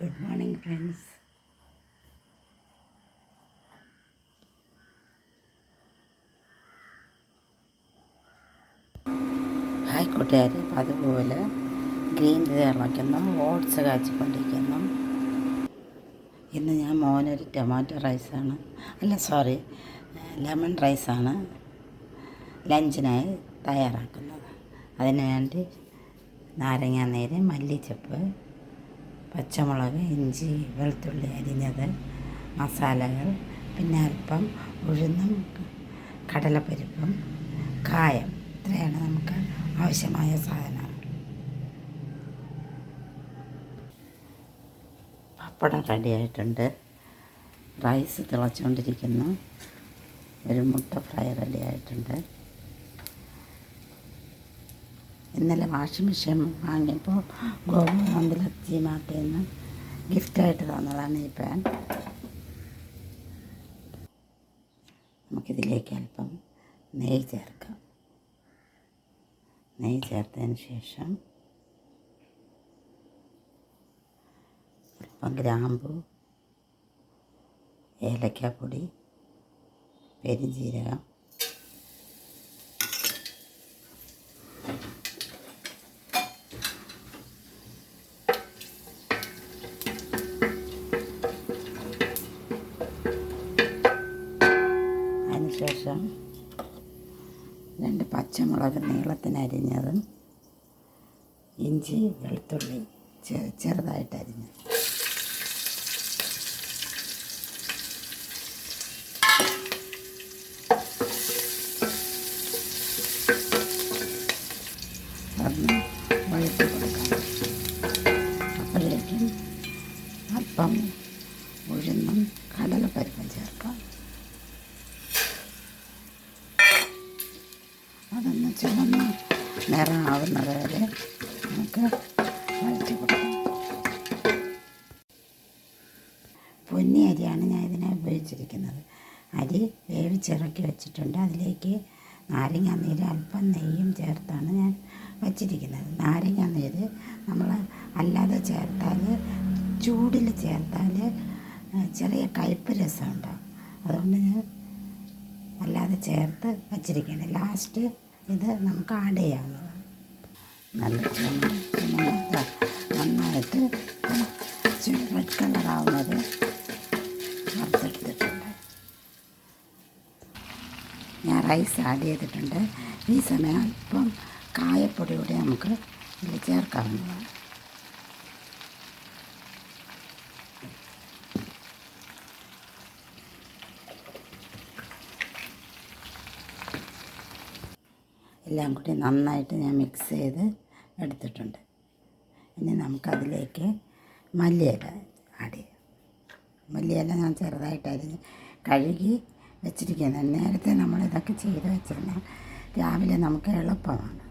Good morning friends hi കൂട്ടുകാർ അതുപോലെ green തിളയ്ക്കുന്നു oats കാച്ചിക്കൊണ്ടിരിക്കുന്നു. ഇന്ന് ഞാൻ മോനൊരു ടൊമാറ്റോ റൈസാണ് അല്ല സോറി ലെമൺ റൈസാണ് ലഞ്ചിനായി തയ്യാറാക്കുന്നത്. അതിന് വേണ്ടി നാരങ്ങാ നീര് മല്ലിച്ചപ്പ് പച്ചമുളക് ഇഞ്ചി വെളുത്തുള്ളി അരിഞ്ഞത് മസാലകൾ പിന്നെ അല്പം ഉഴുന്നും കടലപ്പരിപ്പും കായം. ഇത്രയാണ് നമുക്ക് ആവശ്യമായ സാധനങ്ങൾ. പപ്പടം റെഡി ആയിട്ടുണ്ട് റൈസ് തിളച്ചുകൊണ്ടിരിക്കുന്നു. ഒരു മുട്ട ഫ്രൈ റെഡി ആയിട്ടുണ്ട് ഇന്നലെ വാഷിംഗ് മെഷീൻ വാങ്ങിയപ്പോൾ മന്ദിലത്തി മാട്ടിൽ നിന്ന് ഗിഫ്റ്റായിട്ട് തന്നതാണ് ഈ പാൻ. നമുക്കിതിലേക്ക് അല്പം നെയ്യ് ചേർക്കാം. നെയ്യ് ചേർത്തതിന് ശേഷം അല്പം ഗ്രാമ്പു ഏലക്കാപ്പൊടി പെരുംജീരകം പച്ചമുളക് നീളത്തിന് അരിഞ്ഞതും ഇഞ്ചി വെളുത്തുള്ളി ചെറുതായിട്ട് അരിഞ്ഞത്. അപ്പം വഴറ്റി അല്പം ഉഴുന്നും കടലപ്പരിപ്പും ചേർക്കാം അതൊന്ന് ചുവന്ന് നിറമാവുന്നത് വരെ നമുക്ക് വഴറ്റി കൊടുക്കാം. പൊന്നി അരിയാണ് ഞാൻ ഇതിനെ ഉപയോഗിച്ചിരിക്കുന്നത്. അരി വേവിച്ചിറക്കി വെച്ചിട്ടുണ്ട്. അതിലേക്ക് നാരങ്ങ നീര് അല്പം നെയ്യും ചേർത്താണ് ഞാൻ വച്ചിരിക്കുന്നത്. നാരങ്ങ നീര് നമ്മൾ അല്ലാതെ ചേർത്താൽ ചൂടിൽ ചേർത്താൽ ചെറിയ കയ്പ്പ് രസം ഉണ്ടാവും അതുകൊണ്ട് ഞാൻ അല്ലാതെ ചേർത്ത് വച്ചിരിക്കണം. ലാസ്റ്റ് ഇത് നമുക്ക് ആഡ് ചെയ്യാവുന്നതാണ്. നല്ല നന്നായിട്ട് റെഡ് കളറാവുന്നത് വറുത്തെടുത്തിട്ടുണ്ട്. ഞാൻ റൈസ് ആഡ് ചെയ്തിട്ടുണ്ട്. ഈ സമയം അല്പം കായപ്പൊടി കൂടി നമുക്ക് ഇതിൽ ചേർക്കാവുന്നതാണ്. എല്ലാം കൂടി നന്നായിട്ട് ഞാൻ മിക്സ് ചെയ്ത് എടുത്തിട്ടുണ്ട്. ഇനി നമുക്കതിലേക്ക് മല്ലിയില ആഡ് ചെയ്യാം. മല്ലിയില ഞാൻ ചെറുതായിട്ട് അരിഞ്ഞ് കഴുകി വെച്ചിരിക്കുന്നത് നേരത്തെ നമ്മൾ ഇതൊക്കെ ചെയ്ത് വെച്ചിരുന്നാൽ രാവിലെ നമുക്ക് എളുപ്പമാണ്.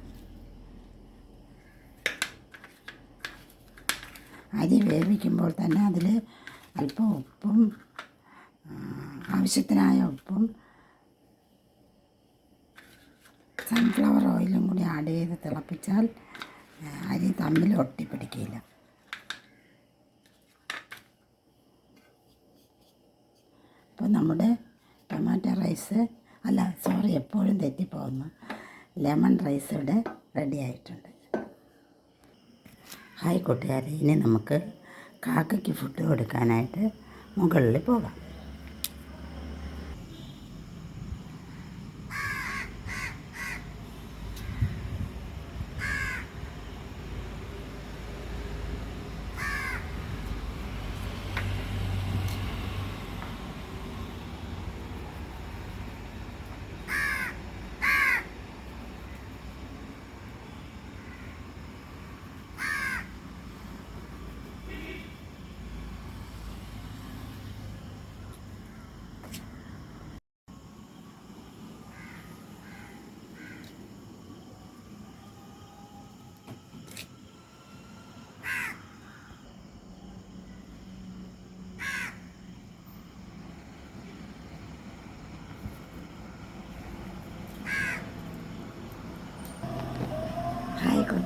അരി വേവിക്കുമ്പോൾ തന്നെ അതിൽ അല്പം ഉപ്പും ആവശ്യത്തിനായ ഉപ്പും സൺഫ്ലവർ ഓയിലും കൂടി ആഡ് ചെയ്ത് തിളപ്പിച്ചാൽ അരി തമ്മിൽ ഒട്ടിപ്പിടിക്കില്ല. അപ്പോൾ നമ്മുടെ ടൊമാറ്റോ റൈസ് അല്ല സോറി എപ്പോഴും തെറ്റിപ്പോകുന്നു. ലെമൺ റൈസ് ഇവിടെ റെഡി ആയിട്ടുണ്ട്. ഹായ് കൂട്ടുകാരെ ഇനി നമുക്ക് കാക്കയ്ക്ക് ഫുഡ് കൊടുക്കാനായിട്ട് മുകളിൽ പോകാം.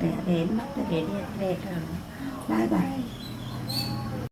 để đến mất để đi để thường lai bài